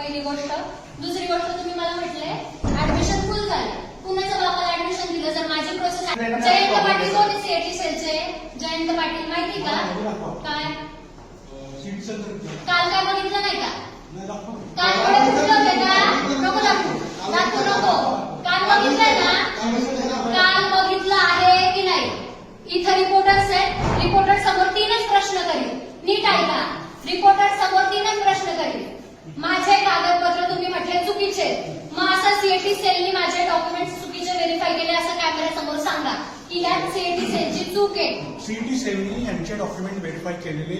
पहिली गोष्ट. दुसरी गोष्ट तुम्ही मला म्हटले ऍडमिशन फुल झाले. कुणाच्या बापाला ऍडमिशन दिलं जर माझी प्रोसेस जयंत पाटील कोण सीएटी सेलचे? जयंत पाटील माहिती का? काय? काल काय बघितलं नाही का? काल नको दाखवू नको काल बघितलंय ना काल बघितलं आहे की नाही इथं रिपोर्टर्स आहेत रिपोर्टर समोर तीनच प्रश्न करील नीट ऐका रिपोर्टर समोर तीनच प्रश्न करील माझे कागदपत्र तुम्ही म्हटले चुकीचे आहेत. मग असं सीएटी सेलनी माझे डॉक्युमेंट चुकीचे व्हेरीफाय केले असं कॅमेरा समोर सांगा. की ह्या सीएटी सेलची चूक आहे. सीईटी सेलनी यांचे डॉक्युमेंट व्हेरीफाय केलेले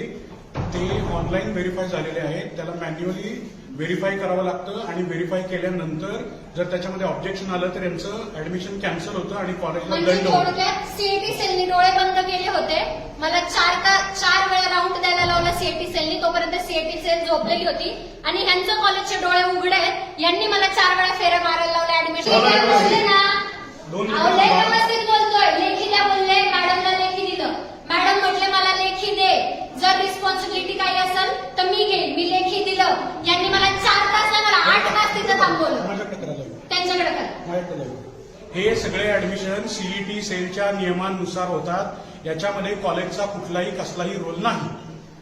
ते ऑनलाईन व्हेरीफाय झालेले आहेत. त्याला मॅन्युअली व्हेरीफाय करावं लागतं आणि व्हेरीफाय केल्यानंतर जर त्याच्यामध्ये ऑब्जेक्शन आलं तर यांचं ऍडमिशन कॅन्सल होतं आणि कॉलेजला म्हणजे दंड होतो. थोडक्यात सीएटी सेलनी डोळे बंद केले होते. मला चार का चार वेळा राऊंड द्यायला लावला सीएटी सेलनी तोपर्यंत सीएटी सेल झोपलेली होती. आणि ह्यांचं कॉलेजचे डोळे उघडे आहेत. यांनी मला चार वेळा फेऱ्या मारायला लावल्या. ऍडमिशन बोलले ना. दोन अहो, लय व्यवस्थित बोलतोय. लेखी द्या बोलले. मॅडमला लेखी दिलं. मॅडम म्हटले मला लेखी दे. जर रिस्पॉन्सिबिलिटी काही असेल तर मी घेईन. मी लेखी दिलं. यांनी मला चार तास नाही मला आठ तास तिथं थांबवलं. माझ्याकडे करा जाईल त्यांच्याकडे करा. माझ्याकडे जाईल हे सगळे ऍडमिशन सीईटी सेलच्या नियमानुसार होतात. याच्यामध्ये कॉलेजचा कुठलाही कसलाही रोल नाही.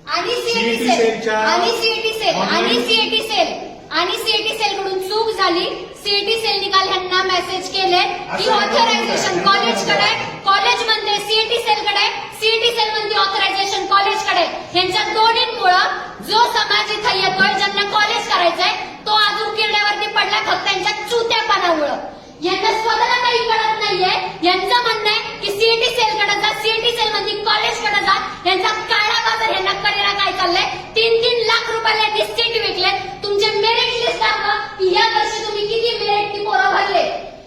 आणि CET सीएटी सेल. सेलच्या आणि सीएटी सेल. आणि online- सीएटी सेल. आणि सीएटी सेल कडून चूक झाली सीएटी सेल निकाल ह्यांना मेसेज केले की असं ऑथरायझेशन. कॉलेजकडे कॉलेज म्हणते सीएटी सेलकडे सीएटी सेल म्हणते ऑथरायझेशन कॉलेजकडे ह्यांच्या दोन्हींमुळं जो समाज इथं येतोय ज्यांना कॉलेज करायचंय तो आज उकिरड्यावरती पडला फक्त त्यांच्या चुत्यापणामुळं यांना स्वतःला काही कळत नाहीये. यांचं म्हणणं आहे की सीएटी सेलकडे जा. सीएटी सेल म्हणजे कॉलेजकडे जा. यांचा काळा बाजार यांना कडेला काय चाललंय? तीन तीन लाख रुपयाला यांनी सीट विकले. तुमचे मेरिट लिस्ट दाखवा. की या वर्षी तुम्ही किती मेरिट पोरं भरले?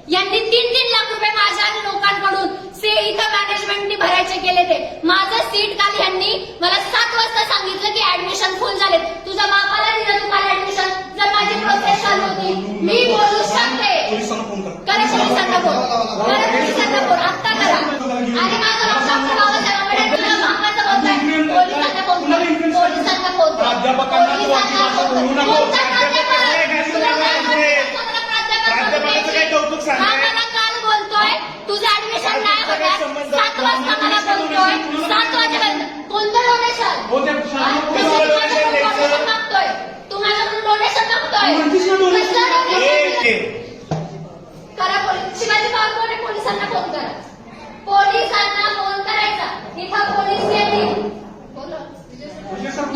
यांनी तीन तीन लाख रुपये माझ्या लोकांकडून से इथं मॅनेजमेंटनी भरायचे केले ते. माझं सीट काल यांनी मला सात वाजता सांगितलं की ऍडमिशन फुल झाले तुझ्या बापाला दिलं तुम्हाला ऍडमिशन जर माझी प्रोसेस चालू होती मी बोलू शकते पोलिसांना फोन करा करा पोलिसांना फोन करा पोलिसांना फोन आत्ता करा आणि माझं डॉक्टर बाबासाहेब आंबेडकर मामाचं बोलतोय पोलिसांना फोन कर पोलिसांना फोन कर प्राध्यापकांना तू अशी भाषा बोलू नको. कोणता प्राध्यापक? प्राध्यापक तुला काय काय बोलतोय? स्वतःला प्राध्यापक प्राध्यापकाचं बोलतोय? काय कौतुक सांगताय? हा मला काल बोलतोय तुझं ऍडमिशन नाही प्राध्यापकाचा काय होणार संबंध? सात वाजता मला बोलतोय सात वाजेपर्यंत कोणतं डोनेशन हो. मागतोय तू माझ्याकडून डोनेशन मागतोय म्हणतीस ना donation? कसलं हे donation? ते. करा पोलीस शिवाजी पवार कोण आहे? पोलिसांना फोन करा पोलिसांना फोन करायचा इथं पोलीस येतील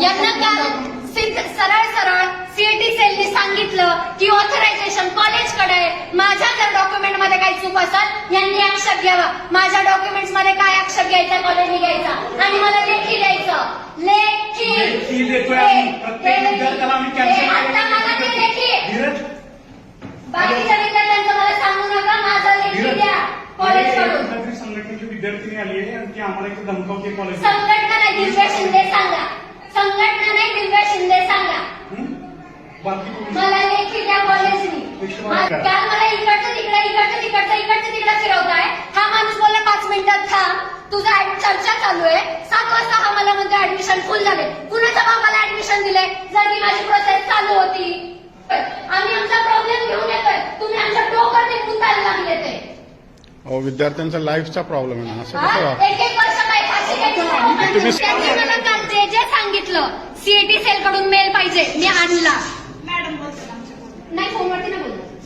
यांना काल सिद्ध- सरळ सरळ सीएटी सेलनी सांगितलं की ऑथरायझेशन कॉलेजकडे आहे. माझ्या जर डॉक्युमेंटमध्ये काही चूक असेल यांनी आक्षेप घ्यावा. माझ्या डॉक्युमेंट्समध्ये काय आक्षेप घ्यायचा कॉलेजने घ्यायचा? आणि मला लेखी द्यायचं. लेखी. लेखी देतोय आम्ही. प्रत्येक विद्यार्थ्याला आम्ही हे कॅन्सल आता मला ते लेखी. आहे. धीरज. बाकीच्या विद्यार्थ्यांचं मला सांगू नका माझं लेखी धीरज. द्या. कॉलेजकडून कुठल्यातरी संघटनेची विद्यार्थिनी आली आहे आणि ती आम्हाला इथे धमकावते कॉलेज संघटना नाही दिव्या शिंदे सांगा. संघटना नाही दिव्या शिंदे सांगा. बाकी कोणी- मला लेखी द्या कॉलेजनी मा- काल मला इकडचं तिकडे इकडचं तिकडचं इकडचं तिकडे फिरवताय? हा माणूस बोलला पाच मिनिटात थांब तुझा चर्चा चालू आहे. सात वाजता हा मला म्हणतो ऍडमिशन फुल झाले. कुणाच्या बाबाला ऍडमिशन दिले जर की माझी प्रोसेस चालू होती. आम्ही आमचा प्रॉब्लेम घेऊन येतोय. तुम्ही आमच्या डोकर ते कुतायला लागले ते. अहो विद्यार्थ्यांचा लाईफचा प्रॉब्लेम आहे ना. असं हा? कसं वा- एक एक वर्ष काय फाशी घ्यायची तुम्ही- त्यांनी मला काल जे जे सांगितलं सीएटी सेल कडून मेल पाहिजे. मी आणला नाही फोनवरती नाही बोलत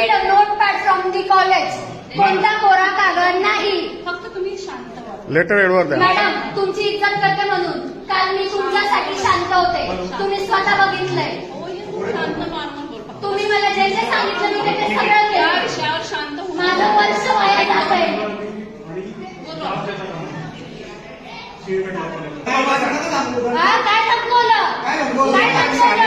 a notepad from the college कोणता कोरा कागद नाही. फक्त तुम्ही शांत व्हा. लेटर एडवर द्या. मॅडम तुमची इज्जत करते म्हणून. काल मी तुमच्यासाठी शांत होते. तुम्ही स्वतः बघितलंय. फक्त. तुम्ही मला जे जे सांगितलं मी ते सगळं केलं. शांत माझं वर्ष वाया जात आहे हा काय धमकवलं काय म्हणताय?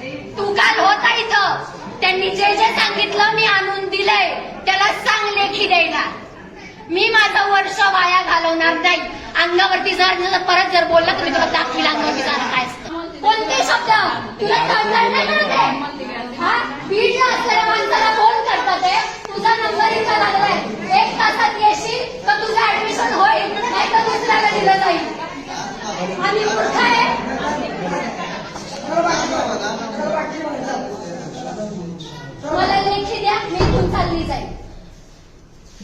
तू काल होता इथं. त्यांनी जे जे सांगितलं मी आणून दिलंय त्याला सांग लेखी द्यायला. मी माझं वर्ष वाया घालवणार नाही. अंगावरती जर परत जर बोललं तर मी तुला दाखवी अंगावरती जाणार काय कोणते शब्द? तुला कळणार नाही कळत आहे? हा? बीडला असलेल्या माणसाला फोन करतात आहे. तुझा नंबर इथं लागलाय. एक तासात येशील तर तुझं ऍडमिशन होईल? नाही तर दुसऱ्याला दिलं जाईल. आणि मूर्ख आहे मला लेखी द्या मी इथून चालली जाईल